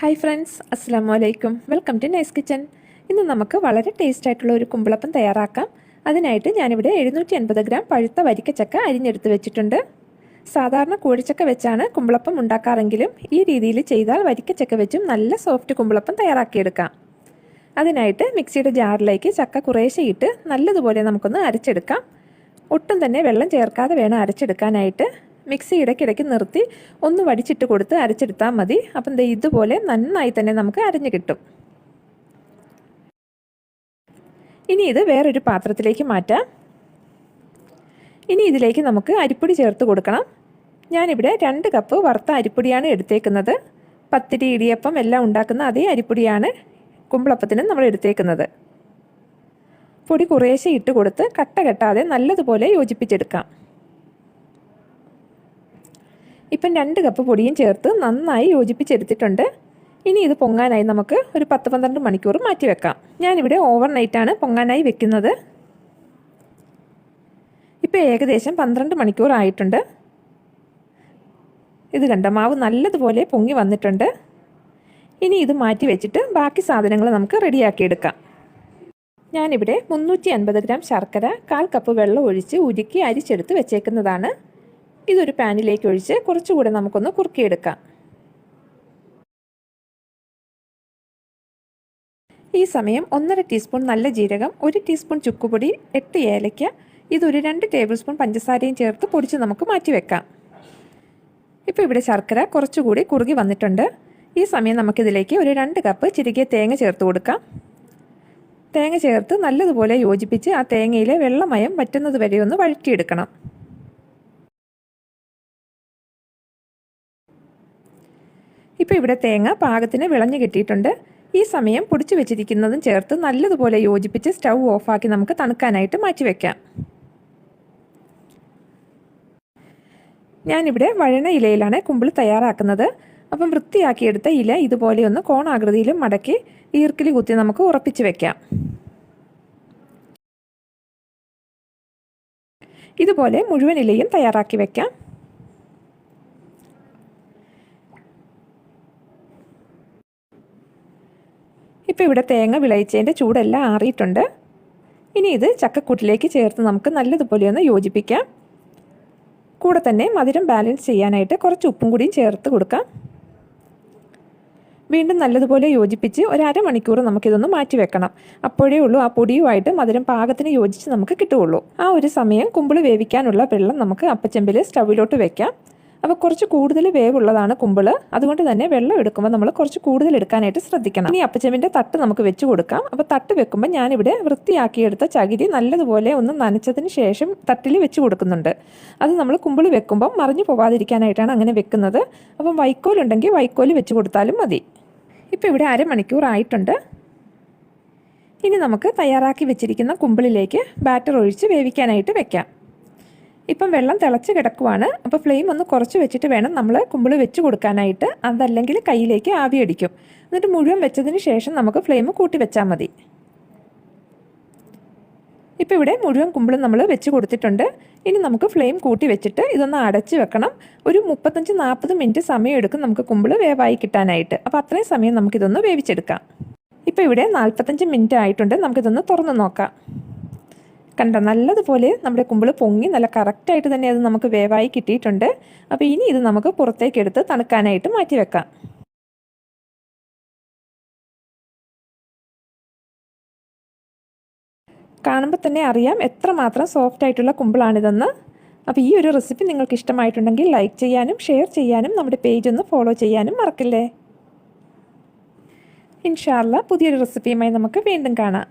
Hi friends അസ്സാം വലൈക്കും welcome to nice kitchen ഇന്ന് നമുക്ക് വളരെ ടേസ്റ്റ് ആയിട്ടുള്ള ഒരു കുമ്പിളപ്പം തയ്യാറാക്കാം. അതിനായിട്ട് ഞാനിവിടെ എഴുന്നൂറ്റി അൻപത് ഗ്രാം പഴുത്ത വരിക്കച്ചക്ക അരിഞ്ഞെടുത്ത് വെച്ചിട്ടുണ്ട്. സാധാരണ കൂടിച്ചക്ക വെച്ചാണ് കുമ്പിളപ്പം ഉണ്ടാക്കാറെങ്കിലും ഈ രീതിയിൽ ചെയ്താൽ വരിക്കച്ചക്ക വെച്ചും നല്ല സോഫ്റ്റ് കുമ്പിളപ്പം തയ്യാറാക്കിയെടുക്കാം. അതിനായിട്ട് മിക്സിയുടെ ജാറിലേക്ക് ചക്ക കുറേശ്ശെ ഇട്ട് നല്ലതുപോലെ നമുക്കൊന്ന് അരച്ചെടുക്കാം. ഒട്ടും തന്നെ വെള്ളം ചേർക്കാതെ വേണം അരച്ചെടുക്കാനായിട്ട്. മിക്സി ഇടയ്ക്കിടയ്ക്ക് നിർത്തി ഒന്ന് വടിച്ചിട്ട് കൊടുത്ത് അരച്ചെടുത്താൽ മതി. അപ്പം ഇതുപോലെ നന്നായി തന്നെ നമുക്ക് അരഞ്ഞു കിട്ടും. ഇനി ഇത് വേറൊരു പാത്രത്തിലേക്ക് മാറ്റാം. ഇനി ഇതിലേക്ക് നമുക്ക് അരിപ്പൊടി ചേർത്ത് കൊടുക്കണം. ഞാനിവിടെ രണ്ട് കപ്പ് വറുത്ത അരിപ്പൊടിയാണ് എടുത്തേക്കുന്നത്. പത്തിരി ഇടിയപ്പം എല്ലാം ഉണ്ടാക്കുന്ന അതേ അരിപ്പൊടിയാണ് കുമ്പിളപ്പത്തിന് നമ്മൾ എടുത്തേക്കുന്നത്. പൊടി കുറേശ്ശെ ഇട്ട് കൊടുത്ത് കട്ട കെട്ടാതെ നല്ലതുപോലെ യോജിപ്പിച്ചെടുക്കാം. ഇപ്പം രണ്ട് കപ്പ് പൊടിയും ചേർത്ത് നന്നായി യോജിപ്പിച്ചെടുത്തിട്ടുണ്ട്. ഇനി ഇത് പൊങ്ങാനായി നമുക്ക് ഒരു പത്ത് പന്ത്രണ്ട് മണിക്കൂർ മാറ്റി വെക്കാം. ഞാനിവിടെ ഓവർ നൈറ്റാണ് പൊങ്ങാനായി വെക്കുന്നത്. ഇപ്പോൾ ഏകദേശം പന്ത്രണ്ട് മണിക്കൂർ ആയിട്ടുണ്ട്. ഇത് കണ്ട മാവ് നല്ലതുപോലെ പൊങ്ങി വന്നിട്ടുണ്ട്. ഇനി ഇത് മാറ്റി വെച്ചിട്ട് ബാക്കി സാധനങ്ങൾ നമുക്ക് റെഡിയാക്കിയെടുക്കാം. ഞാനിവിടെ മുന്നൂറ്റി അൻപത് ഗ്രാം ശർക്കര കാൽ കപ്പ് വെള്ളം ഒഴിച്ച് ഉരുക്കി അരിച്ചെടുത്ത് വെച്ചേക്കുന്നതാണ്. ഇതൊരു പാനിലേക്ക് ഒഴിച്ച് കുറച്ചുകൂടെ നമുക്കൊന്ന് കുറുക്കിയെടുക്കാം. ഈ സമയം ഒന്നര ടീസ്പൂൺ നല്ല ജീരകം ഒരു ടീസ്പൂൺ ചുക്കുപൊടി എട്ട് ഏലയ്ക്ക ഇതൊരു രണ്ട് ടേബിൾ സ്പൂൺ പഞ്ചസാരയും ചേർത്ത് പൊടിച്ച് നമുക്ക് മാറ്റി വെക്കാം. ഇപ്പോൾ ഇവിടെ ശർക്കര കുറച്ചുകൂടി കുറുകി വന്നിട്ടുണ്ട്. ഈ സമയം നമുക്കിതിലേക്ക് ഒരു രണ്ട് കപ്പ് ചിരികിയ തേങ്ങ ചേർത്ത് കൊടുക്കാം. തേങ്ങ ചേർത്ത് നല്ലതുപോലെ യോജിപ്പിച്ച് ആ തേങ്ങയിലെ വെള്ളമയം പറ്റുന്നത് വരെ ഒന്ന് വഴറ്റിയെടുക്കണം. ഇപ്പോൾ ഇവിടെ തേങ്ങ പാകത്തിന് വിളഞ്ഞു കിട്ടിയിട്ടുണ്ട്. ഈ സമയം പൊടിച്ചു വെച്ചിരിക്കുന്നതും ചേർത്ത് നല്ലതുപോലെ യോജിപ്പിച്ച് സ്റ്റൗ ഓഫാക്കി നമുക്ക് തണുക്കാനായിട്ട് മാറ്റിവെക്കാം ഞാനിവിടെ വഴണ ഇലയിലാണ് കുമ്പിൾ തയ്യാറാക്കുന്നത്. അപ്പം വൃത്തിയാക്കിയെടുത്ത ഇല ഇതുപോലെ ഒന്ന് കോണാകൃതിയിലും മടക്കി ഈർക്കിലി കുത്തി നമുക്ക് ഉറപ്പിച്ച് വെക്കാം. ഇതുപോലെ മുഴുവൻ ഇലയും തയ്യാറാക്കി വെക്കാം. ഇപ്പോൾ ഇവിടെ തേങ്ങ വിളയിച്ചതിന്റെ ചൂടെല്ലാം ആറിയിട്ടുണ്ട്. ഇനി ഇത് ചക്കക്കൂട്ടിലേക്ക് ചേർത്ത് നമുക്ക് നല്ലതുപോലെ ഒന്ന് യോജിപ്പിക്കാം. കൂടെ തന്നെ മധുരം ബാലൻസ് ചെയ്യാനായിട്ട് കുറച്ച് ഉപ്പും കൂടിയും ചേർത്ത് കൊടുക്കാം. വീണ്ടും നല്ലതുപോലെ യോജിപ്പിച്ച് ഒരു അരമണിക്കൂർ നമുക്കിതൊന്ന് മാറ്റി വെക്കണം. അപ്പോഴേ ഉള്ളൂ ആ പൊടിയുമായിട്ട് മധുരം പാകത്തിന് യോജിച്ച് നമുക്ക് കിട്ടുകയുള്ളൂ. ആ ഒരു സമയം കുമ്പിൾ വേവിക്കാനുള്ള വെള്ളം നമുക്ക് അപ്പച്ചെമ്പിൽ സ്റ്റവിലോട്ട് വെക്കാം. അപ്പോൾ കുറച്ച് കൂടുതൽ വേവുള്ളതാണ് കുമ്പിൾ അതുകൊണ്ട് തന്നെ വെള്ളം എടുക്കുമ്പോൾ നമ്മൾ കുറച്ച് കൂടുതൽ എടുക്കാനായിട്ട് ശ്രദ്ധിക്കണം. ഇനി അപ്പച്ചമ്മിന്റെ തട്ട് നമുക്ക് വെച്ച് കൊടുക്കാം. അപ്പോൾ തട്ട് വെക്കുമ്പോൾ ഞാനിവിടെ വൃത്തിയാക്കിയെടുത്ത ചകിരി നല്ലതുപോലെ ഒന്ന് നനച്ചതിന് ശേഷം തട്ടിൽ വെച്ച് കൊടുക്കുന്നുണ്ട്. അത് നമ്മൾ കുമ്പിൾ വെക്കുമ്പോൾ മറിഞ്ഞു പോകാതിരിക്കാനായിട്ടാണ് അങ്ങനെ വെക്കുന്നത്. അപ്പം വൈക്കോലുണ്ടെങ്കിൽ വൈക്കോൽ വെച്ച് കൊടുത്താലും മതി. ഇപ്പോൾ ഇവിടെ അരമണിക്കൂർ ആയിട്ടുണ്ട്. ഇനി നമുക്ക് തയ്യാറാക്കി വെച്ചിരിക്കുന്ന കുമ്പിളിലേക്ക് ബാറ്റർ ഒഴിച്ച് വേവിക്കാനായിട്ട് വെക്കാം. ഇപ്പം വെള്ളം തിളച്ച് കിടക്കുവാണ്. അപ്പോൾ ഫ്ലെയിം ഒന്ന് കുറച്ച് വെച്ചിട്ട് വേണം നമ്മൾ കുമ്പിൾ വെച്ച് കൊടുക്കാനായിട്ട്. അതല്ലെങ്കിൽ കയ്യിലേക്ക് ആവി അടിക്കും. എന്നിട്ട് മുഴുവൻ വെച്ചതിന് ശേഷം നമുക്ക് ഫ്ലെയിം കൂട്ടി വെച്ചാൽ മതി. ഇപ്പോൾ ഇവിടെ മുഴുവൻ കുമ്പിളും നമ്മൾ വെച്ച് കൊടുത്തിട്ടുണ്ട്. ഇനി നമുക്ക് ഫ്ലെയിം കൂട്ടി വെച്ചിട്ട് ഇതൊന്ന് അടച്ച് വെക്കണം. ഒരു മുപ്പത്തഞ്ച് നാൽപ്പത് മിനിറ്റ് സമയം എടുക്കും നമുക്ക് കുമ്പിൾ വേവായി കിട്ടാനായിട്ട്. അപ്പോൾ അത്രയും സമയം നമുക്കിതൊന്ന് വേവിച്ചെടുക്കാം. ഇപ്പോൾ ഇവിടെ നാൽപ്പത്തഞ്ച് മിനിറ്റ് ആയിട്ടുണ്ട്. നമുക്കിതൊന്ന് തുറന്ന് നോക്കാം. കണ്ട നല്ലതുപോലെ നമ്മുടെ കുമ്പിൾ പൊങ്ങി നല്ല കറക്റ്റായിട്ട് തന്നെ അത് നമുക്ക് വേവായി കിട്ടിയിട്ടുണ്ട്. അപ്പോൾ ഇനി ഇത് നമുക്ക് പുറത്തേക്ക് എടുത്ത് തണുക്കാനായിട്ട് മാറ്റി വെക്കാം. കാണുമ്പോൾ തന്നെ അറിയാം എത്രമാത്രം സോഫ്റ്റ് ആയിട്ടുള്ള കുമ്പിളാണിതെന്ന്. അപ്പോൾ ഈ ഒരു റെസിപ്പി നിങ്ങൾക്ക് ഇഷ്ടമായിട്ടുണ്ടെങ്കിൽ ലൈക്ക് ചെയ്യാനും ഷെയർ ചെയ്യാനും നമ്മുടെ പേജ് ഒന്ന് ഫോളോ ചെയ്യാനും മറക്കില്ലേ. ഇൻഷാല്ല പുതിയൊരു റെസിപ്പിയുമായി നമുക്ക് വീണ്ടും കാണാം.